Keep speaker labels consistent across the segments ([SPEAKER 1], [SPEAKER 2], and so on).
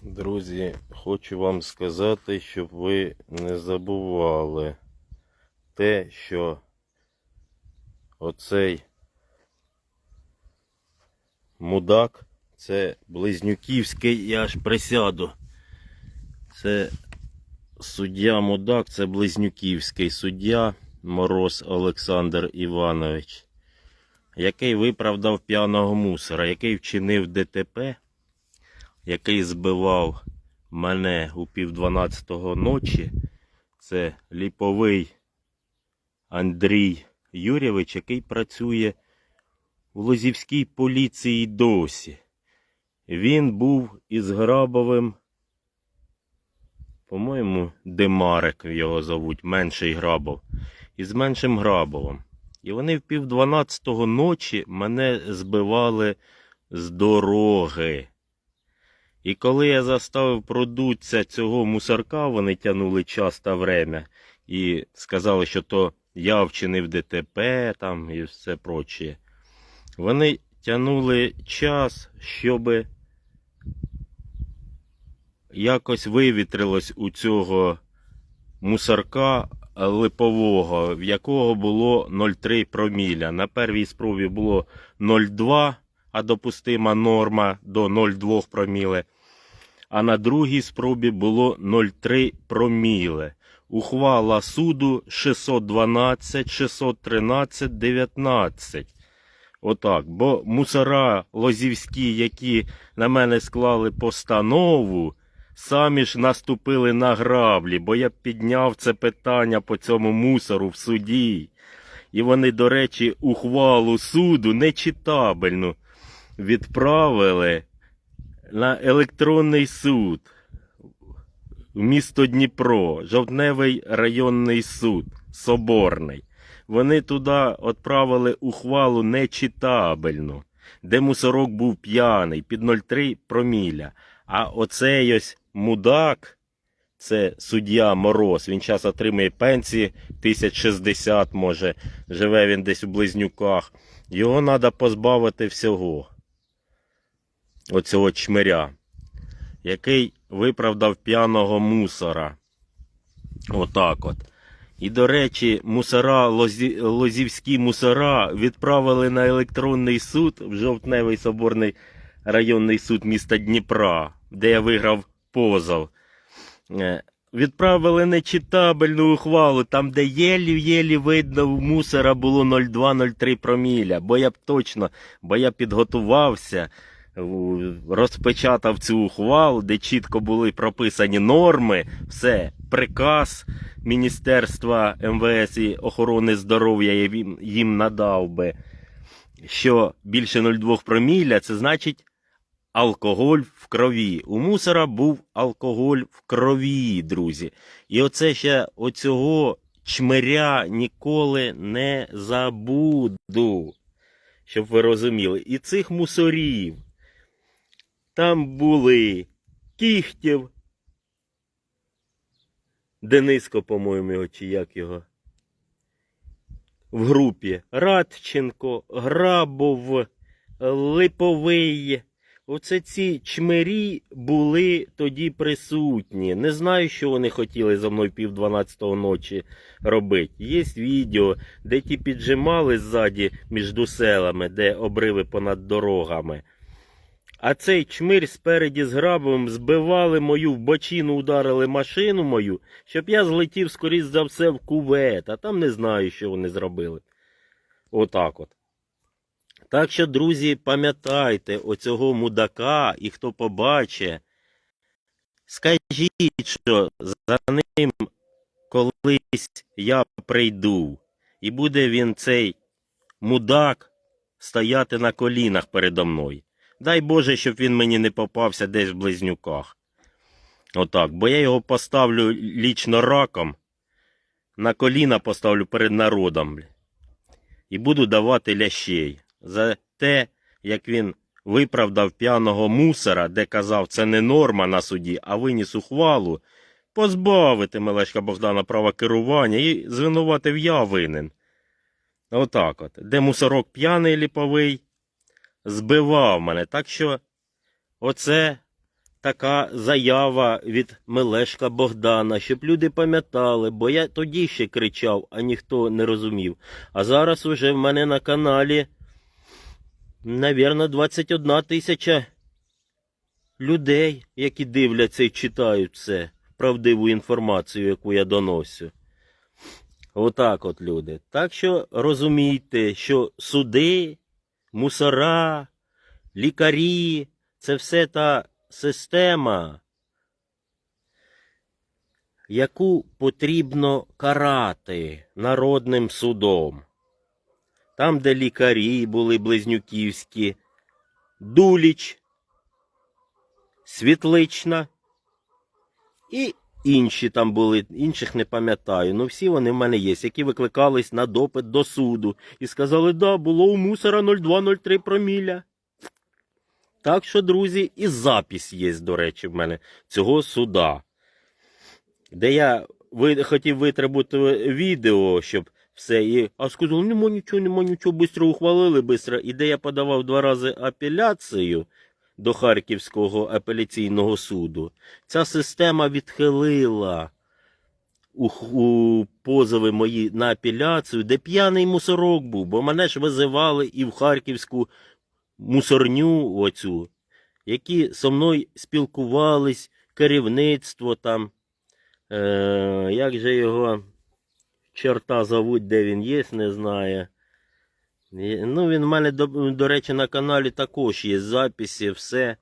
[SPEAKER 1] Друзі, хочу вам сказати, щоб ви не забували те, що оцей мудак це близнюківський, я аж присяду. Це суддя мудак, це близнюківський суддя Мороз Олександр Іванович, який виправдав п'яного мусора, який вчинив ДТП який збивав мене у пів дванадцятого ночі. Це ліповий Андрій Юрійович, який працює в Лозівській поліції досі. Він був із Грабовим, по-моєму, Демарик його зовуть, менший Грабов, із меншим Грабовим. І вони в пів дванадцятого ночі мене збивали з дороги. І коли я заставив продуться цього мусорка, вони тягнули час та время і сказали, що то я вчинив ДТП там і все прочее. Вони тягнули час, щоб якось вивітрилось у цього мусорка липового, в якого було 0,3 проміля. На першій спробі було 0,2 а допустима норма до 0,2 проміле. А на другій спробі було 0,3 проміле. Ухвала суду 612, 613, 19. Отак. Бо мусора лозівські, які на мене склали постанову, самі ж наступили на граблі, бо я підняв це питання по цьому мусору в суді. І вони, до речі, ухвалу суду нечитабельну відправили на електронний суд в місто Дніпро, Жовтневий районний суд, Соборний. Вони туди відправили ухвалу нечитабельну, де мусорок був п'яний під 0,3 проміля. А оцей ось мудак, це суддя Мороз, він зараз отримує пенсії 1060, може, живе він десь у близнюках. Його треба позбавити всього оцього чмиря, який виправдав п'яного мусора. Отак от. І, до речі, мусора, лозі, лозівські мусора відправили на електронний суд в Жовтневий соборний районний суд міста Дніпра, де я виграв позов. Е, Відправили нечитабельну ухвалу, там, де єлі-єлі видно, в мусора було 0,2-0,3 проміля. Бо я б точно, бо я підготувався, розпечатав цю ухвалу, де чітко були прописані норми, все, приказ Міністерства МВС і охорони здоров'я їм, надав би, що більше 0,2 проміля, це значить алкоголь в крові. У мусора був алкоголь в крові, друзі. І оце ще оцього чмиря ніколи не забуду. Щоб ви розуміли. І цих мусорів. Там були Кіхтєв, Дениско, по-моєму, його, чи як його. В групі Радченко, Грабов, Липовий. Оце ці чмирі були тоді присутні. Не знаю, що вони хотіли за мною пів дванадцятого ночі робити. Є відео, де ті піджимали ззаді між селами, де обриви понад дорогами. А цей чмир спереді з грабом збивали мою в бочину, ударили машину мою, щоб я злетів, скоріш за все, в кувет, а там не знаю, що вони зробили. Отак от. Так що, друзі, пам'ятайте оцього мудака, і хто побачить, скажіть, що за ним колись я прийду, і буде він цей мудак стояти на колінах передо мною. Дай Боже, щоб він мені не попався десь в близнюках. Отак, бо я його поставлю лічно раком, на коліна поставлю перед народом. І буду давати лящей за те, як він виправдав п'яного мусора, де казав, це не норма на суді, а виніс ухвалу, позбавити Мелешка Богдана права керування і звинуватив я винен. Отак от. Де мусорок п'яний ліповий, збивав мене. Так що оце така заява від Мелешка Богдана, щоб люди пам'ятали, бо я тоді ще кричав, а ніхто не розумів. А зараз уже в мене на каналі, навірно, 21 тисяча людей, які дивляться і читають це, правдиву інформацію, яку я доносю. Отак от люди. Так що розумійте, що суди, мусора, лікарі це все та система, яку потрібно карати народним судом. Там, де лікарі були близнюківські, Дуліч, Світлична і інші там були, інших не пам'ятаю. Ну всі вони в мене є, які викликались на допит до суду і сказали, да, було у мусора 0203 проміля. Так що, друзі, і запис є, до речі, в мене цього суда. Де я ви, хотів витребути відео, щоб все. І, а сказали, нема нічого, нема нічого, швидко ухвалили, швидко. І де я подавав два рази апеляцію до Харківського апеляційного суду, ця система відхилила у, у позови мої на апеляцію, де п'яний мусорок був, бо мене ж визивали і в Харківську мусорню оцю, які со мною спілкувались, керівництво там, е, як же його чорта зовуть, де він є, не знає. Ну, він в мене, до, до речі, на каналі також є записи, все.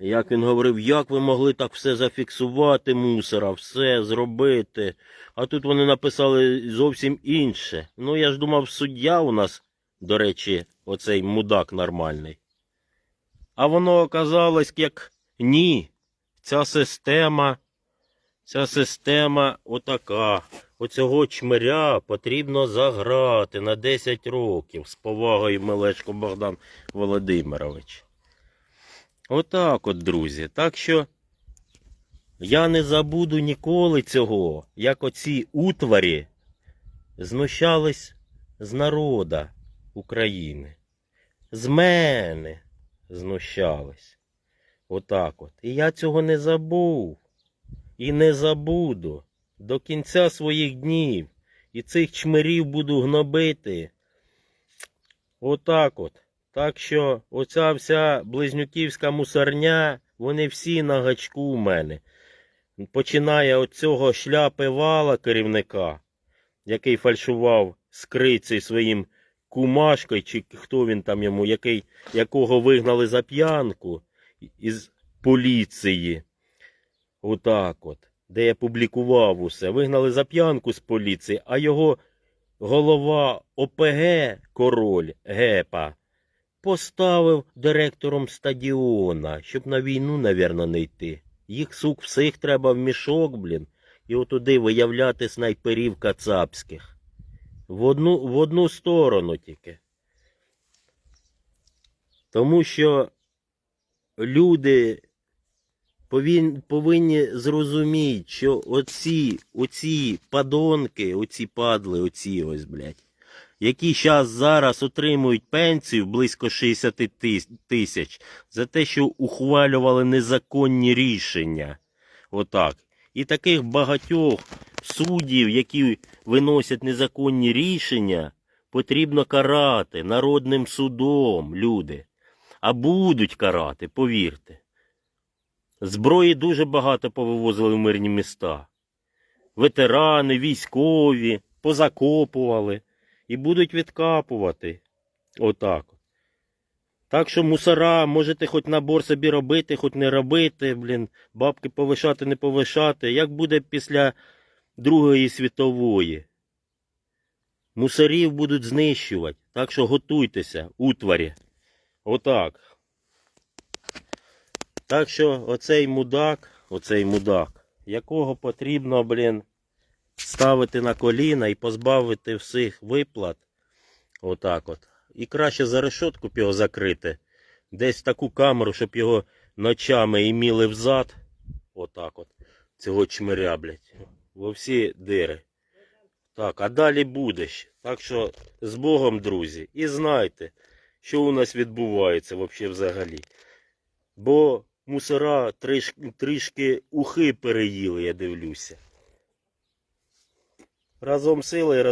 [SPEAKER 1] Як він говорив, як ви могли так все зафіксувати, мусора, все зробити. А тут вони написали зовсім інше. Ну, я ж думав, суддя у нас, до речі, оцей мудак нормальний. А воно оказалось як ні. Ця система, ця система отака. Оцього чмиря потрібно заграти на 10 років з повагою Мелечко Богдан Володимирович. Отак от, друзі. Так що я не забуду ніколи цього, як оці утварі знущались з народа України. З мене знущались. Отак от. І я цього не забув. І не забуду до кінця своїх днів. І цих чмирів буду гнобити. Отак от. Так що оця вся близнюківська мусорня, вони всі на гачку у мене. Починає от цього шляпи вала керівника, який фальшував скрицею своїм кумашкою, чи хто він там йому, який, якого вигнали за п'янку із поліції. Отак от. Де я публікував усе. Вигнали за п'янку з поліції, а його голова ОПГ король Гепа поставив директором стадіона, щоб на війну, навірно, не йти. Їх сук всіх треба в мішок, блін, і отуди виявляти снайперів кацапських. В одну, в одну сторону тільки. Тому що люди повинні зрозуміти, що оці, оці падонки, оці падли, оці ось, блядь, які щас зараз отримують пенсію близько 60 тисяч за те, що ухвалювали незаконні рішення. Отак. І таких багатьох суддів, які виносять незаконні рішення, потрібно карати народним судом, люди. А будуть карати, повірте. Зброї дуже багато повивозили в мирні міста. Ветерани, військові позакопували і будуть відкапувати. Отак. Так що мусора, можете хоч набор собі робити, хоч не робити, блін, бабки повишати, не повишати. Як буде після Другої світової? Мусорів будуть знищувати. Так що готуйтеся, утварі. Отак. Так що оцей мудак, оцей мудак, якого потрібно, блін, ставити на коліна і позбавити всіх виплат. Отак от. І краще за решетку б його закрити. Десь в таку камеру, щоб його ночами іміли взад. Отак от. Цього чмиря, блядь. Во всі дири. Так, а далі буде ще. Так що з Богом, друзі. І знайте, що у нас відбувається взагалі. Бо мусора триш, трішки ухи переїли, я дивлюся. Разом сили, разом.